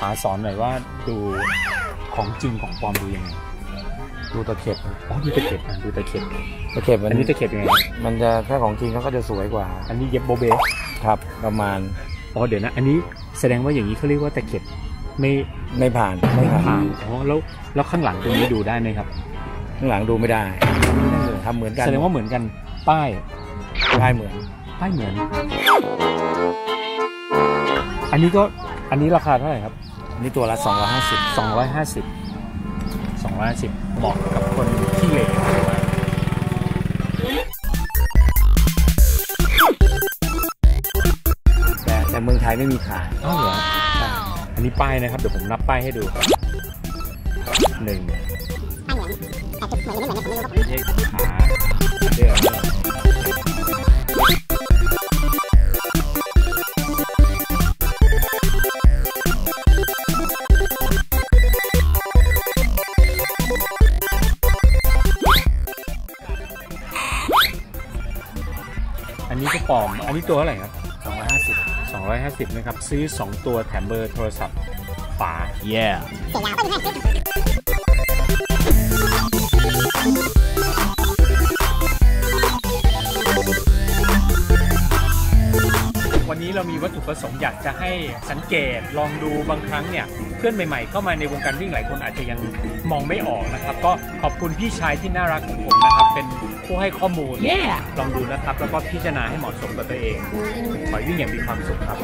ป๋าสอนหน่อยว่าดูของจริงของปลอมดูยังไงดูตะเข็บอ๋อดูตะเข็บอะดูตะเข็บตะเข็บมันอันนี้ตะเข็บยังไงมันจะถ้าของจริงเขาก็จะสวยกว่า อันนี้เย็บโบเบครับประมาณอ๋อเดี๋ยวนะ อันนี้แสดงว่าอย่างนี้เขาเรียกว่าตะเข็บไม่ไม่ผ่านไม่ผ่านผ่านอ๋อแล้วแล้วข้างหลังตรงนี้ดูได้ไหมครับ ข้างหลังดูไม่ได้ไม่ได้เลยทำเหมือนกันแสดงว่าเหมือนกันป้ายใช่เหมือน ป้ายเหมือน อันนี้ก็อันนี้ราคาเท่าไหร่ครับนี่ตัวละ 250 250 250เหมาะกับคนที่เหล่หรือว่าแต่แต่เมืองไทยไม่มีขายอ้าวเหรออันนี้ป้ายนะครับ เดี๋ยวผมนับป้ายให้ดูหนึ่งเลขขาเดือ นนี้ก็ปลอม อันนี้ตัวเท่าไหร่ครับ 250 250 นะครับ ซื้อ 2 ตัวแถมเบอร์โทรศัพท์ฝา yeah วั นนี้เรามีวัตถุประสงค์อยากจะให้สังเกตลองดูบางครั้งเนี่ยเพื่อนใหม่ๆ เข้ามาในวงการวิ่งหลายคนอาจจะยังมองไม่ออกนะครับ ก็ขอบคุณพี่ชายที่น่ารักของผมนะครับ เป็นผู้ให้ข้อมูลลองดูนะครับ แล้วก็พิจารณาให้เหมาะสมกับตัวเอง ขอให้วิ่งอย่างมีความสุขครับ